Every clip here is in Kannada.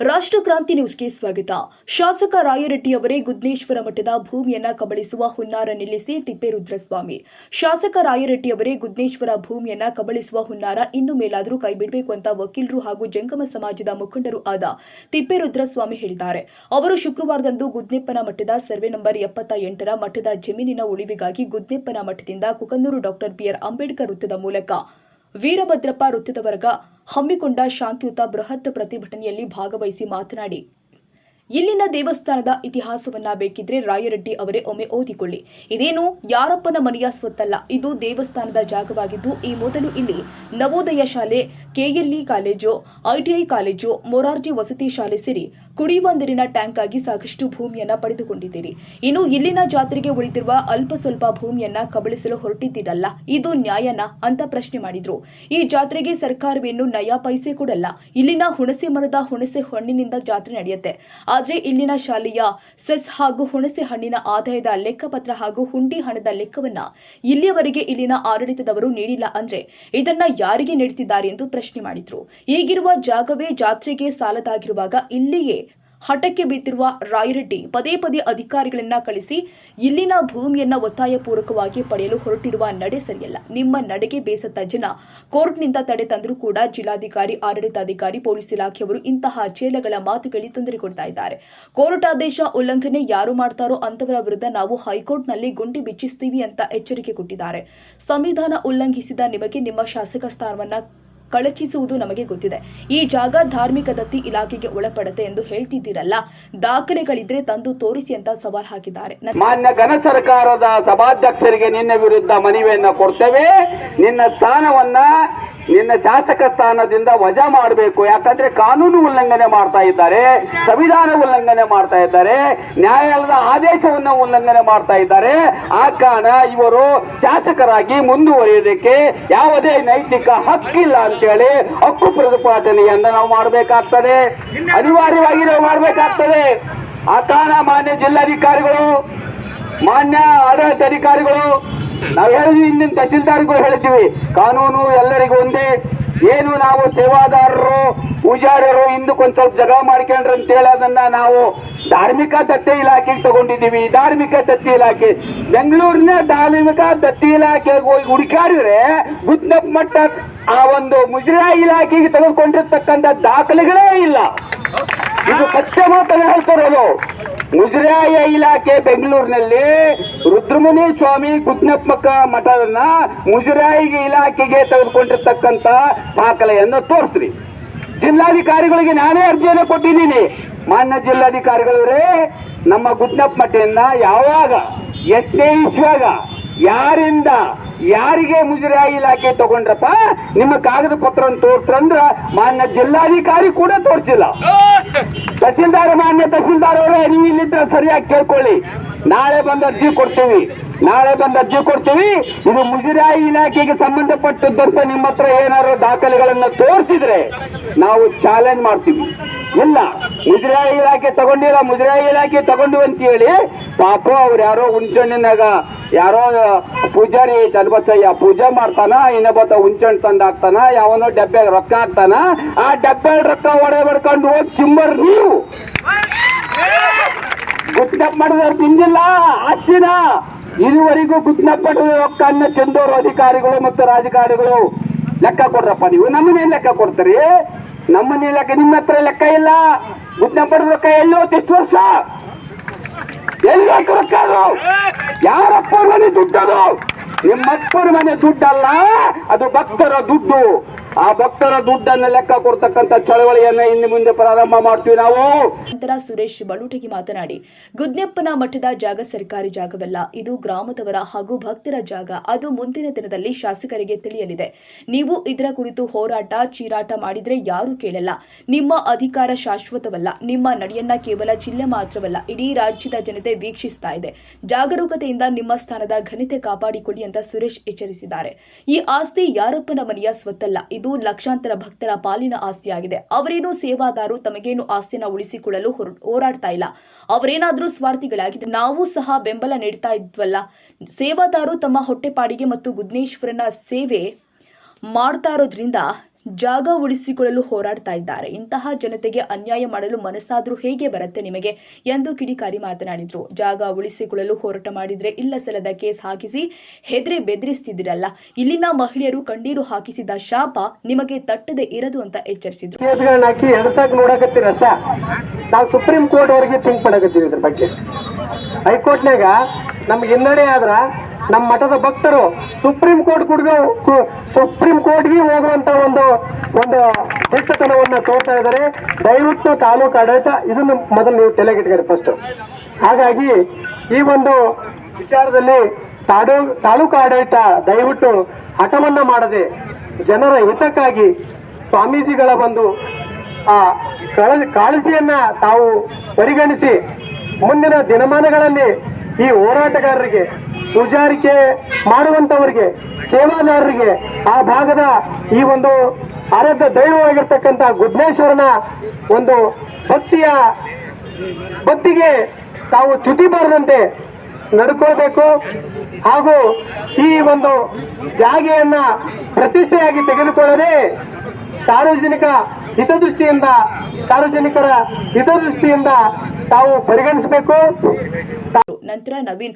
ರಾಷ್ಟ್ರ ಕ್ರಾಂತಿ ನ್ಯೂಸ್ಗೆ ಸ್ವಾಗತ. ಶಾಸಕ ರಾಯರೆಡ್ಡಿ ಅವರೇ ಗುದ್ನೇಶ್ವರ ಮಠದ ಭೂಮಿಯನ್ನ ಕಬಳಿಸುವ ಹುನ್ನಾರ ನಿಲ್ಲಿಸಿ ತಿಪ್ಪೇರುದ್ರಸ್ವಾಮಿ. ಶಾಸಕ ರಾಯರೆಡ್ಡಿ ಅವರೇ ಗುದ್ನೇಶ್ವರ ಭೂಮಿಯನ್ನ ಕಬಳಿಸುವ ಹುನ್ನಾರ ಇನ್ನು ಮೇಲಾದರೂ ಕೈಬಿಡಬೇಕು ಅಂತ ವಕೀಲರು ಹಾಗೂ ಜಂಗಮ ಸಮಾಜದ ಮುಖಂಡರು ಆದ ತಿಪ್ಪೇರುದ್ರಸ್ವಾಮಿ ಹೇಳಿದ್ದಾರೆ. ಅವರು ಶುಕ್ರವಾರದಂದು ಗುದ್ನೆಪ್ಪನ ಮಠದ ಸರ್ವೆ ನಂಬರ್ ಎಪ್ಪತ್ತ ಎಂಟರ ಮಠದ ಜಮೀನಿನ ಉಳಿವಿಗಾಗಿ ಗುದ್ನೆಪ್ಪನ ಮಠದಿಂದ ಕುಕನೂರು ಡಾಕ್ಟರ್ ಬಿಆರ್ ಅಂಬೇಡ್ಕರ್ ವೃತ್ತದ ಮೂಲಕ ವೀರಭದ್ರಪ್ಪ ವೃತ್ತದವರೆಗ ಹಮ್ಮಿಕೊಂಡ ಶಾಂತಿಯುತ ಬೃಹತ್ ಪ್ರತಿಭಟನೆಯಲ್ಲಿ ಭಾಗವಹಿಸಿ ಮಾತನಾಡಿ ಇಲ್ಲಿನ ದೇವಸ್ಥಾನದ ಇತಿಹಾಸವನ್ನ ಬೇಕಿದ್ರೆ ರಾಯರೆಡ್ಡಿ ಅವರೇ ಒಮ್ಮೆ ಓದಿಕೊಳ್ಳಿ. ಇದೇನು ಯಾರಪ್ಪನ ಮನೆಯ ಸ್ವತ್ತಲ್ಲ, ಇದು ದೇವಸ್ಥಾನದ ಜಾಗವಾಗಿದ್ದು ಈ ಮೊದಲು ಇಲ್ಲಿ ನವೋದಯ ಶಾಲೆ, KLE college, ITI college, Morarji ವಸತಿ ಶಾಲೆ ಸೇರಿ ಕುಡಿಯುವ ನೀರಿನ ಟ್ಯಾಂಕ್ ಆಗಿ ಸಾಕಷ್ಟು ಭೂಮಿಯನ್ನ ಪಡೆದುಕೊಂಡಿದ್ದೀರಿ. ಇನ್ನು ಇಲ್ಲಿನ ಜಾತ್ರೆಗೆ ಉಳಿದಿರುವ ಅಲ್ಪ ಸ್ವಲ್ಪ ಭೂಮಿಯನ್ನ ಕಬಳಿಸಲು ಹೊರಟಿದ್ದೀರಲ್ಲ, ಇದು ನ್ಯಾಯನ ಅಂತ ಪ್ರಶ್ನೆ ಮಾಡಿದ್ರು. ಈ ಜಾತ್ರೆಗೆ ಸರ್ಕಾರವೇನು ನಯಾ ಪೈಸೆ ಕೊಡಲ್ಲ, ಇಲ್ಲಿನ ಹುಣಸೆ ಮರದ ಹುಣಸೆ ಹಣ್ಣಿನಿಂದ ಜಾತ್ರೆ ನಡೆಯುತ್ತೆ. ಆದ್ರೆ ಇಲ್ಲಿನ ಶಾಲೆಯ ಸೆಸ್ ಹಾಗೂ ಹುಣಸೆ ಹಣ್ಣಿನ ಆದಾಯದ ಲೆಕ್ಕಪತ್ರ ಹಾಗೂ ಹುಂಡಿ ಹಣದ ಲೆಕ್ಕವನ್ನ ಇಲ್ಲಿಯವರೆಗೆ ಇಲ್ಲಿನ ಆಡಳಿತದವರು ನೀಡಿಲ್ಲ ಅಂದ್ರೆ ಇದನ್ನ ಯಾರಿಗೆ ನೀಡುತ್ತಿದ್ದಾರೆ ಎಂದು ಪ್ರಶ್ನೆ ಮಾಡಿದ್ರು. ಈಗಿರುವ ಜಾಗವೇ ಜಾತ್ರೆಗೆ ಸಾಲದಾಗಿರುವಾಗ ಇಲ್ಲಿಯೇ ಹಠಕ್ಕೆ ಬಿದ್ದಿರುವ ರಾಯರೆಡ್ಡಿ ಪದೇ ಪದೇ ಅಧಿಕಾರಿಗಳನ್ನ ಕಳಿಸಿ ಇಲ್ಲಿನ ಭೂಮಿಯನ್ನ ಒತ್ತಾಯಪೂರ್ವಕವಾಗಿ ಪಡೆಯಲು ಹೊರಟಿರುವ ನಡೆ ಸರಿಯಲ್ಲ. ನಿಮ್ಮ ನಡೆಗೆ ಬೇಸತ್ತ ಜನ ಕೋರ್ಟ್ನಿಂದ ತಡೆ ತಂದರೂ ಕೂಡ ಜಿಲ್ಲಾಧಿಕಾರಿ, ಆಡಳಿತಾಧಿಕಾರಿ, ಪೊಲೀಸ್ ಇಲಾಖೆಯವರು ಇಂತಹ ಚೇಲಗಳ ಮಾತುಗಳಿಗೆ ತೊಂದರೆ ಕೊಡ್ತಾ ಇದ್ದಾರೆ. ಕೋರ್ಟ್ ಆದೇಶ ಉಲ್ಲಂಘನೆ ಯಾರು ಮಾಡ್ತಾರೋ ಅಂತವರ ವಿರುದ್ಧ ನಾವು ಹೈಕೋರ್ಟ್ನಲ್ಲಿ ಗುಂಡಿ ಬಿಚ್ಚಿಸ್ತೀವಿ ಅಂತ ಎಚ್ಚರಿಕೆ ಕೊಟ್ಟಿದ್ದಾರೆ. ಸಂವಿಧಾನ ಉಲ್ಲಂಘಿಸಿದ ನಿಮಗೆ ನಿಮ್ಮ ಶಾಸಕ ಸ್ಥಾನವನ್ನ ಕಳಚಿಸುವುದು ನಮಗೆ ಗೊತ್ತಿದೆ. ಈ ಜಾಗ ಧಾರ್ಮಿಕ ದತ್ತಿ ಇಲಾಖೆಗೆ ಒಳಪಡತೆ ಎಂದು ಹೇಳ್ತಿದ್ದೀರಲ್ಲ. ದಾಖಲೆಗಳಿದ್ರೆ ತಂದು ತೋರಿಸಿ ಅಂತ ಸವಾಲ್ ಹಾಕಿದ್ದಾರೆ. ಮಾನ್ಯ ಘನ ಸರ್ಕಾರದ ಸಭಾಧ್ಯಕ್ಷರಿಗೆ ನಿನ್ನ ವಿರುದ್ಧ ಮನವಿಯನ್ನ ಕೊಡ್ತೇವೆ. ನಿನ್ನ ಸ್ಥಾನವನ್ನ ನಿನ್ನ ಶಾಸಕ ಸ್ಥಾನದಿಂದ ವಜಾ ಮಾಡಬೇಕು. ಯಾಕಂದ್ರೆ ಕಾನೂನು ಉಲ್ಲಂಘನೆ ಮಾಡ್ತಾ ಇದ್ದಾರೆ, ಸಂವಿಧಾನ ಉಲ್ಲಂಘನೆ ಮಾಡ್ತಾ ಇದ್ದಾರೆ, ನ್ಯಾಯಾಲಯದ ಆದೇಶವನ್ನು ಉಲ್ಲಂಘನೆ ಮಾಡ್ತಾ ಇದ್ದಾರೆ. ಆ ಕಾರಣ ಇವರು ಶಾಸಕರಾಗಿ ಮುಂದುವರಿಯೋದಕ್ಕೆ ಯಾವುದೇ ನೈತಿಕ ಹಕ್ಕಿಲ್ಲ ಅಂತೇಳಿ ಹಕ್ಕು ಪ್ರತಿಪಾದನೆಯನ್ನ ನಾವು ಮಾಡಬೇಕಾಗ್ತದೆ. ಅನಿವಾರ್ಯವಾಗಿ ನಾವು ಮಾಡಬೇಕಾಗ್ತದೆ. ಆ ಕಾರಣ ಮಾನ್ಯ ಜಿಲ್ಲಾಧಿಕಾರಿಗಳು, ಮಾನ್ಯ ಆಡಳಿತ ಅಧಿಕಾರಿಗಳು ನಾವು ಹೇಳಿದ್ವಿ ಇಂದಿನ ತಹಸೀಲ್ದಾರ್ಗಳು ಹೇಳ್ತೀವಿ, ಕಾನೂನು ಎಲ್ಲರಿಗೂ ಒಂದೇ. ಏನು ನಾವು ಸೇವಾದಾರರು, ಪೂಜಾರರು ಒಂದು ಸ್ವಲ್ಪ ಜಗಳ ಮಾಡ್ಕೊಂಡ್ರು ಅಂತೇಳಿ ಅದನ್ನ ನಾವು ಧಾರ್ಮಿಕ ದತ್ತಿ ಇಲಾಖೆಗೆ ತಗೊಂಡಿದ್ದೀವಿ. ಧಾರ್ಮಿಕ ದತ್ತಿ ಇಲಾಖೆ. ಬೆಂಗಳೂರಿನ ಧಾರ್ಮಿಕ ದತ್ತಿ ಇಲಾಖೆಗೆ ಹೋಗಿ ಹುಡುಕಾಡಿದ್ರೆ ಗುದ್ನಪ್ ಮಟ್ಟ ಆ ಒಂದು ಮುಜರಾ ಇಲಾಖೆಗೆ ತೆಗೆದುಕೊಂಡಿರ್ತಕ್ಕಂಥ ದಾಖಲೆಗಳೇ ಇಲ್ಲ. ಇದು ಸತ್ಯ ಮಾತನ್ನ ಹೇಳ್ತಿರೋದು ಮುಜರಾಯ ಇಲಾಖೆ ಬೆಂಗಳೂರಿನಲ್ಲಿ ರುದ್ರಮುನಿ ಸ್ವಾಮಿ ಗುಜ್ಞಾತ್ಮಕ ಮಠವನ್ನ ಮುಜರಾಯಿ ಇಲಾಖೆಗೆ ತೆಗೆದುಕೊಂಡಿರ್ತಕ್ಕಂತ ದಾಖಲೆಯನ್ನು ತೋರಿಸ್ರಿ. ಜಿಲ್ಲಾಧಿಕಾರಿಗಳಿಗೆ ನಾನೇ ಅರ್ಜಿಯನ್ನು ಕೊಟ್ಟಿದ್ದೀನಿ. ಮಾನ್ಯ ಜಿಲ್ಲಾಧಿಕಾರಿಗಳವರೇ, ನಮ್ಮ ಗುಜ್ನಪ್ಪ ಮಠೆಯನ್ನ ಯಾವಾಗ, ಎಷ್ಟೇ ಇಶ್ವಾಗ ಯಾರಿಂದ, ಯಾರಿಗೆ ಮುಜರಾಯಿ ಇಲಾಖೆ ತಗೊಂಡ್ರಪ್ಪ? ನಿಮ್ಮ ಕಾಗದ ಪತ್ರ ತೋರ್ಸ್ರಂದ್ರ ಮಾನ್ಯ ಜಿಲ್ಲಾಧಿಕಾರಿ ಕೂಡ ತೋರಿಸಿಲ್ಲ. ತಹಸೀಲ್ದಾರ್, ಮಾನ್ಯ ತಹಸೀಲ್ದಾರ್ ಅವರೇ, ನೀವು ಇಲ್ಲಿದ್ರೆ ಸರಿಯಾಗಿ ಕೇಳ್ಕೊಳ್ಳಿ. ನಾಳೆ ಬಂದ ಅರ್ಜಿ ಕೊಡ್ತೀವಿ. ನಾಳೆ ಬಂದ ಅರ್ಜಿ ಕೊಡ್ತೀವಿ. ಇದು ಮುಜರಾಯಿ ಇಲಾಖೆಗೆ ಸಂಬಂಧಪಟ್ಟದ್ದಂತ ನಿಮ್ಮ ಹತ್ರ ಏನಾದ್ರು ದಾಖಲೆಗಳನ್ನ ತೋರಿಸಿದ್ರೆ ನಾವು ಚಾಲೆಂಜ್ ಮಾಡ್ತೀವಿ. ಇಲ್ಲ, ಮುಜರಾಯಿ ಇಲಾಖೆ ತಗೊಂಡಿಲ್ಲ, ಮುಜರಾಯಿ ಇಲಾಖೆ ತಗೊಂಡು ಅಂತ ಹೇಳಿ ಪಾಪ ಅವ್ರು ಯಾರೋ ಹುಂಚಣ್ಣಿನಾಗ ಯಾರೋ ಪೂಜಾರಿ ಚನ್ಬಸಯ್ಯ ಪೂಜೆ ಮಾಡ್ತಾನ ಇನ್ನೊಬ್ಬತ್ತ ಹುಂಚಣ್ ತಂದ ಹಾಕ್ತಾನ ಯಾವನೋ ಡಬ್ಬೆ ರೊಕ್ಕ ಹಾಕ್ತಾನ. ಆ ಡಬ್ಬೆ ರೊಕ್ಕ ಒಡೆ ಬಡ್ಕೊಂಡು ಹೋಗಿ ಚಿಂಬರ್ ನೀವು ಗುಟ್ನಪ್ ಮಾಡಿದವ್ರು ತಿಂದಿಲ್ಲ ಆಸ್ತಿನ ಇದುವರೆಗೂ ಗುಟ್ನಪ್ ಮಾಡಿದ ರೊಕ್ಕನ್ನ ಚೆಂದೋರು ಅಧಿಕಾರಿಗಳು ಮತ್ತು ರಾಜಕಾರಣಿಗಳು ಲೆಕ್ಕ ಕೊಡ್ರಪ್ಪ ನೀವು. ನಮ್ಮನ್ನೇ ಲೆಕ್ಕ ಕೊಡ್ತೀರಿ? ನಮ್ಮನೇ ಲೆಕ್ಕ, ನಿಮ್ಮ ಹತ್ರ ಲೆಕ್ಕ ಇಲ್ಲ. ಗುಟ್ನಪ್ ರೊಕ್ಕ ಎಲ್ಲೋ ಎಷ್ಟು ವರ್ಷ? ಎಲ್ಲಿ ಹೋಯ್ತು ರೊಕ್ಕ ಅದು ಯಾರಪ್ಪರ ಮನೆ ದುಡ್ಡದು? ನಿಮ್ಮಪ್ಪರ ಮನೆ ದುಡ್ಡಲ್ಲ ಅದು ಭಕ್ತರ ದುಡ್ಡು. ಆ ಭಕ್ತರ ದುಡ್ಡನ್ನ ಲೆಕ್ಕ ಕೊಡ್ತಕ್ಕಂತ ಚಳವಳಿಯನ್ನ ಇನ್ನು ಮುಂದೆ ಪ್ರಾರಂಭ ಮಾಡ್ತೀವಿ ನಾವು. ನಂತರ ಸುರೇಶ್ ಬಳುಟಗಿ ಮಾತನಾಡಿ, ಗುದ್ನೆಪ್ಪನ ಮಠದ ಜಾಗ ಸರ್ಕಾರಿ ಜಾಗವಲ್ಲ, ಇದು ಗ್ರಾಮದವರ ಹಾಗೂ ಭಕ್ತರ ಜಾಗ. ಅದು ಮುಂದಿನ ದಿನದಲ್ಲಿ ಶಾಸಕರಿಗೆ ತಿಳಿಯಲಿದೆ. ನೀವು ಇದರ ಕುರಿತು ಹೋರಾಟ, ಚೀರಾಟ ಮಾಡಿದ್ರೆ ಯಾರು ಕೇಳಲ್ಲ. ನಿಮ್ಮ ಅಧಿಕಾರ ಶಾಶ್ವತವಲ್ಲ. ನಿಮ್ಮ ನಡೆಯನ್ನ ಕೇವಲ ಜಿಲ್ಲೆ ಮಾತ್ರವಲ್ಲ, ಇಡೀ ರಾಜ್ಯದ ಜನತೆ ವೀಕ್ಷಿಸ್ತಾ ಇದೆ. ಜಾಗರೂಕತೆಯಿಂದ ನಿಮ್ಮ ಸ್ಥಾನದ ಘನತೆ ಕಾಪಾಡಿಕೊಳ್ಳಿ ಅಂತ ಸುರೇಶ್ ಎಚ್ಚರಿಸಿದ್ದಾರೆ. ಈ ಆಸ್ತಿ ಯಾರಪ್ಪನ ಮನೆಯ ಸ್ವತ್ತಲ್ಲ, ಇದು ಲಕ್ಷಾಂತರ ಭಕ್ತರ ಪಾಲಿನ ಆಸ್ತಿಯಾಗಿದೆ. ಅವರೇನು ಸೇವಾದಾರು ತಮಗೇನು ಆಸ್ತಿನ ಉಳಿಸಿಕೊಳ್ಳಲು ಹೊರ- ಹೋರಾಡ್ತಾ ಇಲ್ಲ. ಅವರೇನಾದರೂ ಸ್ವಾರ್ಥಿಗಳಾಗಿದ್ರೆ ನಾವು ಸಹ ಬೆಂಬಲ ನೀಡ್ತಾ ಇದ್ವಲ್ಲ. ಸೇವಾದಾರು ತಮ್ಮ ಹೊಟ್ಟೆಪಾಡಿಗೆ ಮತ್ತು ಗುದ್ನೇಶ್ವರನ ಸೇವೆ ಮಾಡ್ತಾ ಇರೋದ್ರಿಂದ ಜಾಗ ಉಳಿಸಿಕೊಳ್ಳಲು ಹೋರಾಡ್ತಾ ಇದ್ದಾರೆ. ಇಂತಹ ಜನತೆಗೆ ಅನ್ಯಾಯ ಮಾಡಲು ಮನಸ್ಸಾದ್ರೂ ಹೇಗೆ ಬರುತ್ತೆ ನಿಮಗೆ? ಎಂದು ಕಿಡಿಕಾರಿ ಮಾತನಾಡಿದ್ರು. ಜಾಗ ಉಳಿಸಿಕೊಳ್ಳಲು ಹೋರಾಟ ಮಾಡಿದ್ರೆ ಇಲ್ಲ ಸಲದ ಕೇಸ್ ಹಾಕಿಸಿ ಹೆದ್ರೆ ಬೆದರಿಸ್ತಿದ್ರಲ್ಲ ಇಲ್ಲಿನ ಮಹಿಳೆಯರು ಕಣ್ಣೀರು ಹಾಕಿಸಿದ ಶಾಪ ನಿಮಗೆ ತಟ್ಟದೆ ಇರದು ಅಂತ ಎಚ್ಚರಿಸಿದ್ರು. ನಾವು ಸುಪ್ರೀಂ ಕೋರ್ಟ್ ಅವರಿಗೆ ಥಿಂಕ್ ಮಾಡಕತ್ತೀವಿ ಇದ್ರ ಬಗ್ಗೆ. ಹೈಕೋರ್ಟ್ನಾಗ ನಮ್ಗೆ ಹಿನ್ನಡೆ ಆದ್ರ ನಮ್ಮ ಮಠದ ಭಕ್ತರು ಸುಪ್ರೀಂ ಕೋರ್ಟ್ ಸುಪ್ರೀಂ ಕೋರ್ಟ್ಗೆ ಹೋಗುವಂತ ಒಂದು ಒಂದು ದಿಟ್ಟತನವನ್ನ ತೋರ್ತಾ ಇದ್ದಾರೆ. ದಯವಿಟ್ಟು ತಾಲೂಕು ಆಡಳಿತ, ಇದನ್ನು ಮೊದಲು ನೀವು ತಲೆಗಿಟ್ಕೊಳ್ಳಿ ಫಸ್ಟ್ ಹಾಗಾಗಿ ಈ ಒಂದು ವಿಚಾರದಲ್ಲಿ ತಾಡೋ, ತಾಲೂಕು ಆಡಳಿತ ದಯವಿಟ್ಟು ಹಠವನ್ನ ಮಾಡದೆ, ಜನರ ಹಿತಕ್ಕಾಗಿ ಸ್ವಾಮೀಜಿಗಳ ಒಂದು, ಆ ಕಾಳ- ಕಾಳಜಿಯನ್ನ ತಾವು ಪರಿಗಣಿಸಿ ಮುಂದಿನ ದಿನಮಾನಗಳಲ್ಲಿ ಈ ಹೋರಾಟಗಾರರಿಗೆ ಪೂಜಾರಿಕೆ ಮಾಡುವಂತವರಿಗೆ, ಸೇವಾದಾರರಿಗೆ ಆ ಭಾಗದ ಈ ಒಂದು ಆರಾಧ್ಯ ದೈವವಾಗಿರ್ತಕ್ಕಂಥ ಗುಡ್ನೇಶ್ವರನ ಒಂದು ಭಕ್ತಿಯ ಭಕ್ತಿಗೆ ತಾವು ಚ್ಯುತಿ ಬಾರದಂತೆ ನಡ್ಕೋಬೇಕು ಹಾಗೂ ಈ ಒಂದು ಜಾಗೆಯನ್ನ ಪ್ರತಿಷ್ಠೆಯಾಗಿ ತೆಗೆದುಕೊಳ್ಳದೆ ಸಾರ್ವಜನಿಕ ಹಿತದೃಷ್ಟಿಯಿಂದ, ಸಾರ್ವಜನಿಕರ ಹಿತದೃಷ್ಟಿಯಿಂದ ತಾವು ಪರಿಗಣಿಸಬೇಕು. ನಂತರ ನವೀನ್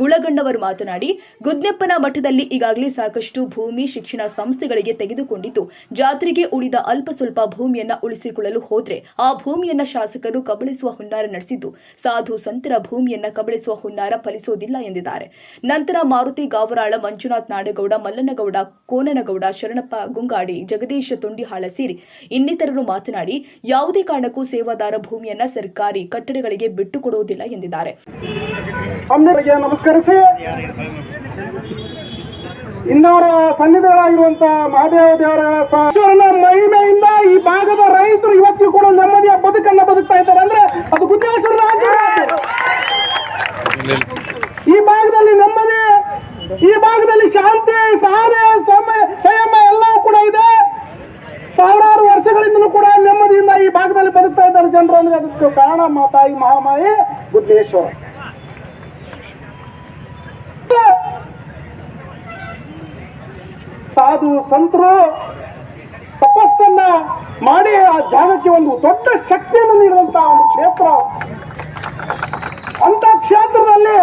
ಗುಳಗಣ್ಣವರು ಮಾತನಾಡಿ, ಗುದ್ನೆಪ್ಪನ ಮಠದಲ್ಲಿ ಈಗಾಗಲೇ ಸಾಕಷ್ಟು ಭೂಮಿ ಶಿಕ್ಷಣ ಸಂಸ್ಥೆಗಳಿಗೆ ತೆಗೆದುಕೊಂಡಿದ್ದು ಜಾತ್ರೆಗೆ ಉಳಿದ ಅಲ್ಪ ಸ್ವಲ್ಪ ಭೂಮಿಯನ್ನ ಉಳಿಸಿಕೊಳ್ಳಲು ಹೋದ್ರೆ ಆ ಭೂಮಿಯನ್ನ ಶಾಸಕರು ಕಬಳಿಸುವ ಹುನ್ನಾರ ನಡೆಸಿದ್ದು. ಸಾಧು ಸಂತರ ಭೂಮಿಯನ್ನ ಕಬಳಿಸುವ ಹುನ್ನಾರ ಫಲಿಸೋದಿಲ್ಲ ಎಂದಿದ್ದಾರೆ. ನಂತರ ಮಾರುತಿ ಗಾವರಾಳ, ಮಂಜುನಾಥ್ ನಾಡಗೌಡ, ಮಲ್ಲನಗೌಡ, ಕೋನನಗೌಡ, ಶರಣಪ್ಪ ಗುಂಗಾಡಿ, ಜಗದೀಶ ತುಂಡಿಹಾಳ ಸೇರಿ ಇನ್ನಿತರರು ಮಾತನಾಡಿ, ಯಾವುದೇ ಕಾರಣಕ್ಕೂ ಸೇವಾದಾರ ಭೂಮಿಯನ್ನ ಸರ್ಕಾರಿ ಕಟ್ಟಡಗಳಿಗೆ ಬಿಟ್ಟುಕೊಡುವುದಿಲ್ಲ ಎಂದಿದ್ದಾರೆ. ನಮಸ್ಕರಿಸಿ. ಇನ್ನವರ ಸನ್ನಿಧಿಗಳಾಗಿರುವಂತಹ ಮಹಾದೇವ ದೇವರ ಮಹಿಮೆಯಿಂದ ಈ ಭಾಗದ ರೈತರು ಇವತ್ತಿಗೂ ಕೂಡ ನೆಮ್ಮದಿಯ ಬದುಕನ್ನ ಬದುಕ್ತಾ ಇದ್ದಾರೆ ಅಂದ್ರೆ ಅದು ಆಶೀರ್ವಾದ. ಈ ಭಾಗದಲ್ಲಿ ನೆಮ್ಮದಿ, ಈ ಭಾಗದಲ್ಲಿ ಶಾಂತಿ, ಸಹನೆ ಸಂಯಮ ಎಲ್ಲವೂ ಕೂಡ ಇದೆ. ಸಾವಿರಾರು ವರ್ಷಗಳಿಂದಲೂ ಕೂಡ ನೆಮ್ಮದಿಯಿಂದ ಈ ಭಾಗದಲ್ಲಿ ಬದುಕ್ತಾ ಇದ್ದಾರೆ ಜನರು ಅಂದ್ರೆ ಅದಕ್ಕೆ ಕಾರಣ ಮಾತಾಯಿ ಮಹಾಮಾಯಿ ಬುದ್ಧೇಶ್ವರ ಸಾಧು ಸಂತರು ತಪಸ್ಸನ್ನ ಮಾಡಿ ಆ ಜಾಗಕ್ಕೆ ಒಂದು ದೊಡ್ಡ ಶಕ್ತಿಯನ್ನು ನೀಡಿದಂತ ಒಂದು ಕ್ಷೇತ್ರ. ಅಂತ ಕ್ಷೇತ್ರದಲ್ಲಿ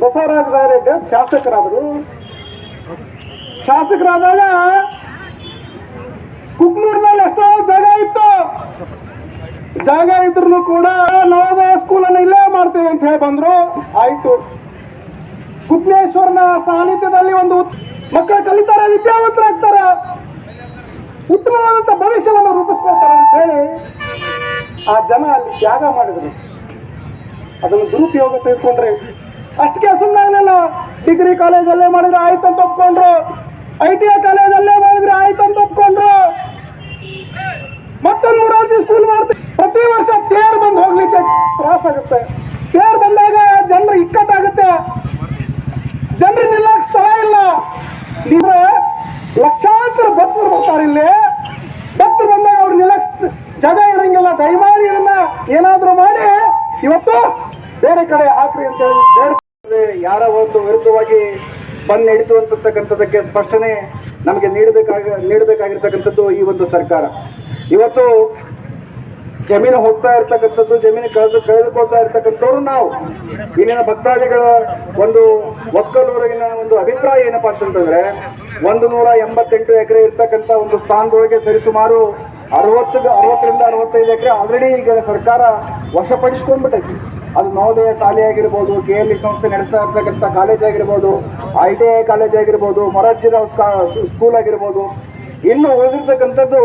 ಬಸವರಾಜ ರಾಯರೆಡ್ಡಿ ಶಾಸಕರಾದರು. ಶಾಸಕರಾದಾಗ ಕುಕ್ನೂರ್ನಲ್ಲಿ ಎಷ್ಟೋ ಜಾಗ ಇತ್ತು. ಜಾಗ ಇದ್ರು ಕೂಡ ನವೋದಯ ಸ್ಕೂಲನ್ನು ಇಲ್ಲೇ ಮಾಡ್ತೇವೆ ಅಂತ ಹೇಳಿ ಬಂದ್ರು. ಆಯ್ತು. ಗುಪ್ತೇಶ್ವರನ ಸಾನ್ನಿಧ್ಯದಲ್ಲಿ ಒಂದು ಮಕ್ಕಳು ಕಲಿತಾರೆ, ವಿದ್ಯಾವಂತರಾಗ್ತಾರೆ. ಉತ್ತಮವಾದಂತ ಭವಿಷ್ಯವನ್ನು ರೂಪಿಸ್ಕೊಳ್ತಾರೆ ಅಂತ ಹೇಳಿ ಆ ಜನ ಅಲ್ಲಿ ತ್ಯಾಗ ಮಾಡಿದ್ರು. ಅದನ್ನು ದುರುಪಯೋಗ ತೆಗೆದುಕೊಂಡ್ರೆ ಅಷ್ಟಕ್ಕೆ ಸುಮ್ಮನೆ ಡಿಗ್ರಿ ಕಾಲೇಜಲ್ಲೇ ಮಾಡಿದ್ರೆ ಆಯ್ತು ಅಂತ ಒಪ್ಕೊಂಡ್ರು. ಐ ಟಿ ಐ ಕಾಲೇಜಲ್ಲೇ ಮಾಡಿದ್ರೆ ಆಯ್ತು ಅಂತ ಒಪ್ಕೊಂಡ್ರು. ಮತ್ತೊಂದು ಮೂರಾರ್ಜಿ ಸ್ಕೂಲ್ ಮಾಡ್ತೀವಿ. ಪ್ರತಿ ವರ್ಷ ತೇರ್ ಬಂದು ಹೋಗ್ಲಿಕ್ಕೆ ತ್ರಾಸ ಆಗುತ್ತೆ. ತೇರ್ ಬಂದಾಗ ಜನರು ಇಕ್ಕಟ್ಟಾಗುತ್ತೆ. ಜನರು ನಿಲ್ಲಕ್ಕೆ ಸ್ಥಳ ಇಲ್ಲ? ಇದ್ರೆ ಲಕ್ಷಾಂತರ ಭಕ್ತರು ಬರ್ತಾರೆ ಇಲ್ಲಿ. ಭಕ್ತರು ಬಂದಾಗ ಅವ್ರು ನಿಲ್ಲಕ್ ಜಾಗ ಇರಂಗಿಲ್ಲ ದಯಮಾಡಿ ಇದನ್ನ ಏನಾದ್ರೂ ಮಾಡಿ. ಇವತ್ತು ಬೇರೆ ಕಡೆ ಹಾಕ್ರಿ ಅಂತ ಹೇಳಿ. ಯಾರ ಒಂದು ವಿರುದ್ಧವಾಗಿ ಬಂದ್ ನಡೀತು ಅಂತಕ್ಕಂಥದ್ದಕ್ಕೆ ಸ್ಪಷ್ಟನೆ ನಮಗೆ ನೀಡಬೇಕಾಗ ನೀಡಬೇಕಾಗಿರ್ತಕ್ಕಂಥದ್ದು ಈ ಒಂದು ಸರ್ಕಾರ. ಇವತ್ತು ಜಮೀನು ಹೋಗ್ತಾ ಇರ್ತಕ್ಕಂಥದ್ದು, ಜಮೀನು ಕಳೆದು ಕಳೆದುಕೊಳ್ತಾ ಇರ್ತಕ್ಕಂಥವ್ರು ನಾವು. ಇಲ್ಲಿನ ಭಕ್ತಾದಿಗಳ ಒಂದು ಒಕ್ಕಲೂರಿನ ಒಂದು ಅಭಿಪ್ರಾಯ ಏನಪ್ಪಾ ಅಂತಂದ್ರೆ ಒಂದು ನೂರ ಎಂಬತ್ತೆಂಟು ಎಕರೆ ಇರ್ತಕ್ಕಂಥ ಒಂದು ಸ್ಥಾನದೊಳಗೆ ಸರಿಸುಮಾರು ಅರವತ್ತು ಅರವತ್ತರಿಂದ ಅರವತ್ತೈದು ಎಕರೆ ಆಲ್ರೆಡಿ ಈಗ ಸರ್ಕಾರ ವಶಪಡಿಸ್ಕೊಂಡ್ಬಿಟ್ಟೈತಿ. ಅದು ನವೋದಯ ಶಾಲೆ ಆಗಿರ್ಬೋದು, ಕೆ ಎಲ್ ಇ ಸಂಸ್ಥೆ ನಡೆಸ್ತಾ ಇರ್ತಕ್ಕಂಥ ಕಾಲೇಜ್ ಆಗಿರ್ಬೋದು, ಐ ಟಿ ಐ ಕಾಲೇಜ್ ಆಗಿರ್ಬೋದು ಮೊರಾರ್ಜಿರಾವ್ ಸ್ಕೂಲ್ ಆಗಿರ್ಬೋದು ಇನ್ನು ಉಳಿದಿರ್ತಕ್ಕಂಥದ್ದು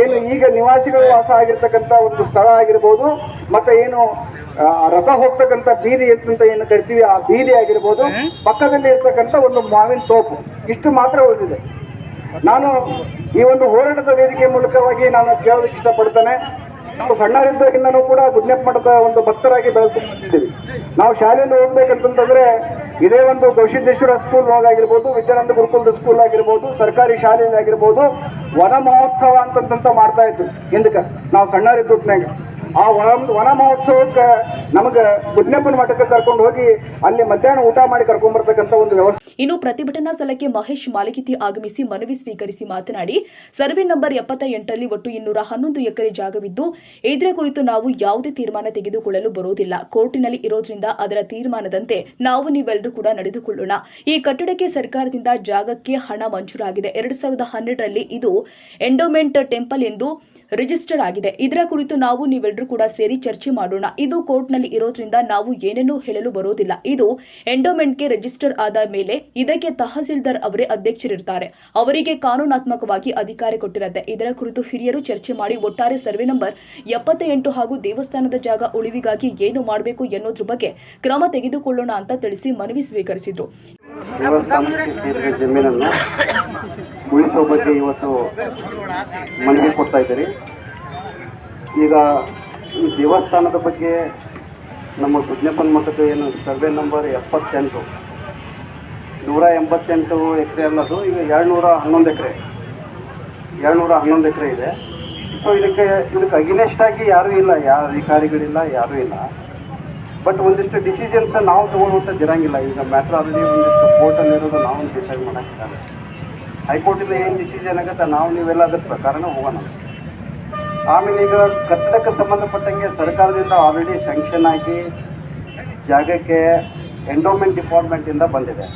ಏನು ಈಗ ನಿವಾಸಿಗಳು ವಾಸ ಆಗಿರ್ತಕ್ಕಂಥ ಒಂದು ಸ್ಥಳ ಆಗಿರ್ಬೋದು ಮತ್ತೆ ಏನು ರಥ ಹೋಗ್ತಕ್ಕಂಥ ಬೀದಿ ಅಂತ ಏನು ಕರಿತೀವಿ ಆ ಬೀದಿ ಆಗಿರ್ಬೋದು ಪಕ್ಕದಲ್ಲಿ ಇರ್ತಕ್ಕಂಥ ಒಂದು ಮಾವಿನ ತೋಪು. ಇಷ್ಟು ಮಾತ್ರ ಉಳಿದಿದೆ. ನಾನು ಈ ಒಂದು ಹೋರಾಟದ ವೇದಿಕೆ ಮೂಲಕವಾಗಿ ನಾನು ಕೇಳೋದಕ್ಕೆ ಇಷ್ಟಪಡ್ತೇನೆ. ನಾವು ಸಣ್ಣರಿದ್ದಾಗಿಂದನೂ ಕೂಡ ಗುಡ್ನೆಪ್ ಮಠದ ಒಂದು ಭಕ್ತರಾಗಿ ಬೆಳೆದು ನಾವು ಶಾಲೆಯಲ್ಲಿ ಹೋಗ್ಬೇಕಂತಂದ್ರೆ ಇದೇ ಒಂದು ಗೌಶಿದ್ದೇಶ್ವರ ಸ್ಕೂಲ್ ಆಗಿರ್ಬೋದು, ವಿದ್ಯಾನಂದ ಗುರುಕುಲದ ಸ್ಕೂಲ್ ಆಗಿರ್ಬೋದು, ಸರ್ಕಾರಿ ಶಾಲೆಯಲ್ಲಿ ಆಗಿರ್ಬೋದು, ವನ ಮಹೋತ್ಸವ ಅಂತಂತ ಮಾಡ್ತಾ ಇತ್ತು ಹಿಂದಕ್ಕೆ ನಾವು ಸಣ್ಣರಿದ್ದೊತ್ನಾಗ ಆ ವನ ವನ ಮಹೋತ್ಸವಕ್ಕೆ ನಮಗೆ ಗುಡ್ನೆಪ್ಪನ ಮಠಕ್ಕೆ ಕರ್ಕೊಂಡು ಹೋಗಿ ಅಲ್ಲಿ ಮಧ್ಯಾಹ್ನ ಊಟ ಮಾಡಿ ಕರ್ಕೊಂಡ್ಬರ್ತಕ್ಕಂಥ ಒಂದು ವ್ಯವಸ್ಥೆ ಇನ್ನು ಪ್ರತಿಭಟನಾ ಸ್ಥಳಕ್ಕೆ ಮಹೇಶ್ ಮಾಲಗಿತಿ ಆಗಮಿಸಿ ಮನವಿ ಸ್ವೀಕರಿಸಿ ಮಾತನಾಡಿ, ಸರ್ವೆ ನಂಬರ್ ಎಪ್ಪತ್ತ ಎಂಟರಲ್ಲಿ ಒಟ್ಟು ಇನ್ನೂರ ಹನ್ನೊಂದು ಎಕರೆ ಜಾಗವಿದ್ದು, ಇದರ ಕುರಿತು ನಾವು ಯಾವುದೇ ತೀರ್ಮಾನ ತೆಗೆದುಕೊಳ್ಳಲು ಬರುವುದಿಲ್ಲ. ಕೋರ್ಟಿನಲ್ಲಿ ಇರೋದ್ರಿಂದ ಅದರ ತೀರ್ಮಾನದಂತೆ ನಾವು ನೀವೆಲ್ಲರೂ ಕೂಡ ನಡೆದುಕೊಳ್ಳೋಣ. ಈ ಕಟ್ಟಡಕ್ಕೆ ಸರ್ಕಾರದಿಂದ ಜಾಗಕ್ಕೆ ಹಣ ಮಂಜೂರಾಗಿದೆ. ಎರಡು ಸಾವಿರದ ಹನ್ನೆರಡರಲ್ಲಿ ಇದು ಎಂಡೋಮೆಂಟ್ ಟೆಂಪಲ್ ಎಂದು ರಿಜಿಸ್ಟರ್ ಆಗಿದೆ. ಇದರ ಕುರಿತು ನಾವು ನೀವೆಲ್ಲರೂ ಕೂಡ ಸೇರಿ ಚರ್ಚೆ ಮಾಡೋಣ. ಇದು ಕೋರ್ಟ್ನಲ್ಲಿ ಇರೋದ್ರಿಂದ ನಾವು ಏನೇನೂ ಹೇಳಲು ಬರೋದಿಲ್ಲ ಇದು ಎಂಡೋಮೆಂಟ್ಗೆ ರಿಜಿಸ್ಟರ್ ಆದ ಮೇಲೆ ಇದಕ್ಕೆ ತಹಸೀಲ್ದಾರ್ ಅವರೇ ಅಧ್ಯಕ್ಷರಿರ್ತಾರೆ. ಅವರಿಗೆ ಕಾನೂನಾತ್ಮಕವಾಗಿ ಅಧಿಕಾರ ಕೊಟ್ಟಿರುತ್ತೆ. ಇದರ ಕುರಿತು ಹಿರಿಯರು ಚರ್ಚೆ ಮಾಡಿ ಒಟ್ಟಾರೆ ಸರ್ವೆ ನಂಬರ್ ಎಪ್ಪತ್ತ ಎಂಟು ಹಾಗೂ ದೇವಸ್ಥಾನದ ಜಾಗ ಉಳಿವಿಗಾಗಿ ಏನು ಮಾಡಬೇಕು ಎನ್ನುವುದ್ರ ಬಗ್ಗೆ ಕ್ರಮ ತೆಗೆದುಕೊಳ್ಳೋಣ ಅಂತ ತಿಳಿಸಿ ಮನವಿ ಸ್ವೀಕರಿಸಿದ್ರು. ಈಗ ಈ ದೇವಸ್ಥಾನದ ಬಗ್ಗೆ ನಮ್ಮ ಗುಜ್ಞಪ್ಪನ ಮಠದ ಏನು ಸರ್ವೆ ನಂಬರ್ ಎಪ್ಪತ್ತೆಂಟು ನೂರ ಎಂಬತ್ತೆಂಟು ಎಕರೆ ಅನ್ನೋದು ಈಗ ಎರಡುನೂರ ಹನ್ನೊಂದು ಎಕರೆ. ಎರಡುನೂರ ಹನ್ನೊಂದು ಎಕರೆ ಇದೆ. ಸೊ ಇದಕ್ಕೆ ಇದಕ್ಕೆ ಅಗಿನೆಸ್ಟ್ ಆಗಿ ಯಾರೂ ಇಲ್ಲ. ಯಾರು ಅಧಿಕಾರಿಗಳಿಲ್ಲ, ಯಾರೂ ಇಲ್ಲ. ಬಟ್ ಒಂದಿಷ್ಟು ಡಿಸಿಷನ್ಸ್ ನಾವು ತಗೊಳ್ಳುವಂಥದ್ದು ಇರೋಂಗಿಲ್ಲ ಈಗ ಮ್ಯಾಟ್ರ್ ಆಲ್ರೆಡಿ ಒಂದಿಷ್ಟು ಕೋರ್ಟಲ್ಲಿ ಇರೋದು ನಾವು ಡಿಸೈಡ್ ಮಾಡೋಕ್ಕಾಗಲ್ಲ. ಹೈಕೋರ್ಟಿಂದ ಏನು ಡಿಸಿಷನ್ ಆಗುತ್ತೆ? ನಾವು ನೀವೆಲ್ಲ ಅದ್ರ ಪ್ರಕಾರನೇ ಹೋಗೋಣ. ಆಮೇಲೆ ಈಗ ಕಟ್ಟಡಕ್ಕೆ ಸಂಬಂಧಪಟ್ಟಂಗೆ ಸರ್ಕಾರದಿಂದ ಆಲ್ರೆಡಿ ಸ್ಯಾಂಕ್ಷನ್ ಆಗಿ ಜಾಗಕ್ಕೆ ಎಂಡೋಮೆಂಟ್ ಡಿಪಾರ್ಟ್ಮೆಂಟಿಂದ ಬಂದಿದೆ.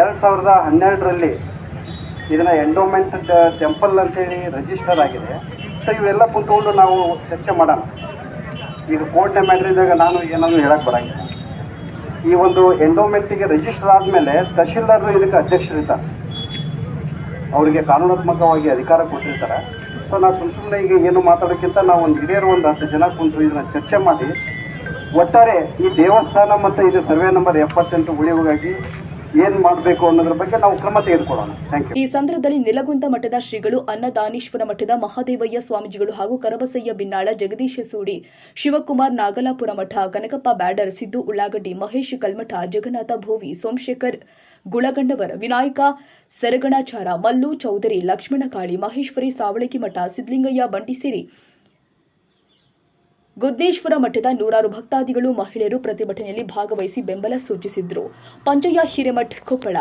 ಎರಡು ಸಾವಿರದ ಹನ್ನೆರಡರಲ್ಲಿ ಇದನ್ನು ಎಂಡೋಮೆಂಟ್ ಟೆಂಪಲ್ ಅಂತೇಳಿ ರಿಜಿಸ್ಟರ್ ಆಗಿದೆ. ಸೊ ಇವೆಲ್ಲ ಕುಂತ್ಕೊಂಡು ನಾವು ಚರ್ಚೆ ಮಾಡೋಣ. ಈಗ ಕೋರ್ಟ್ನ ಮ್ಯಾಟ್ರಿದಾಗ ನಾನು ಏನಾದರೂ ಹೇಳಕ್ಕೆ ಬರಂಗಿಲ್ಲ. ಈ ಒಂದು ಎಂಡೋಮೆಂಟಿಗೆ ರಿಜಿಸ್ಟರ್ ಆದಮೇಲೆ ತಹಶೀಲ್ದಾರರು ಇದಕ್ಕೆ ಅಧ್ಯಕ್ಷರಿರ್ತಾರೆ ಅವರಿಗೆ ಕಾನೂನಾತ್ಮಕವಾಗಿ ಅಧಿಕಾರ ಕೊಟ್ಟಿರ್ತಾರೆ. ಸೊ ನಾವು ಸುಮ್ಮ ಸುಮ್ಮನೆ ಈಗ ಏನು ಮಾತಾಡೋಕ್ಕಿಂತ ನಾವು ಒಂದು ಹಿರಿಯರು ಒಂದು ಹತ್ತು ಜನ ಕುಂತು ಇದನ್ನು ಚರ್ಚೆ ಮಾಡಿ. ಒಟ್ಟಾರೆ ಈ ದೇವಸ್ಥಾನ ಮತ್ತು ಇದು ಸರ್ವೆ ನಂಬರ್ ಎಪ್ಪತ್ತೆಂಟು ಉಳಿವುಗಾಗಿ ಏನು ಮಾಡಬೇಕು ಅನ್ನೋದ್ರ ಬಗ್ಗೆ ನಾವು ಕ್ರಮ ತೆಗೆದುಕೊಳ್ಳೋಣ. ಈ ಸಂದರ್ಭದಲ್ಲಿ ನಿಲಗುಂದ ಮಠದ ಶ್ರೀಗಳು ಅನ್ನದಾನೀಶ್ವರ ಮಠದ ಮಹಾದೇವಯ್ಯ ಸ್ವಾಮೀಜಿಗಳು ಹಾಗೂ ಕರಬಸಯ್ಯ ಬಿನ್ನಾಳ, ಜಗದೀಶ ಸೂಡಿ, ಶಿವಕುಮಾರ್ ನಾಗಲಾಪುರ ಮಠ, ಕನಕಪ್ಪ ಬ್ಯಾಡರ್, ಸಿದ್ದು ಉಳ್ಳಾಗಡ್ಡಿ, ಮಹೇಶ್ ಕಲ್ಮಠ, ಜಗನ್ನಾಥ ಭೋವಿ, ಸೋಮಶೇಖರ್ ಗುಳಗಂಡವರ, ವಿನಾಯಕ ಸರಗಣಾಚಾರ, ಮಲ್ಲು ಚೌಧರಿ, ಲಕ್ಷ್ಮಣಕಾಳಿ, ಮಹೇಶ್ವರಿ, ಸಾವಳಕಿ ಮಠ, ಸಿದ್ಲಿಂಗಯ್ಯ ಬಂಟಿ ಸೇರಿ ಗುದ್ದೇಶ್ವರ ಮಠದ ನೂರಾರು ಭಕ್ತಾದಿಗಳು ಮಹಿಳೆಯರು ಪ್ರತಿಭಟನೆಯಲ್ಲಿ ಭಾಗವಹಿಸಿ ಬೆಂಬಲ ಸೂಚಿಸಿದ್ರು. ಪಂಚಯ್ಯ ಹಿರೇಮಠ್ ಕೊಪ್ಪಳ.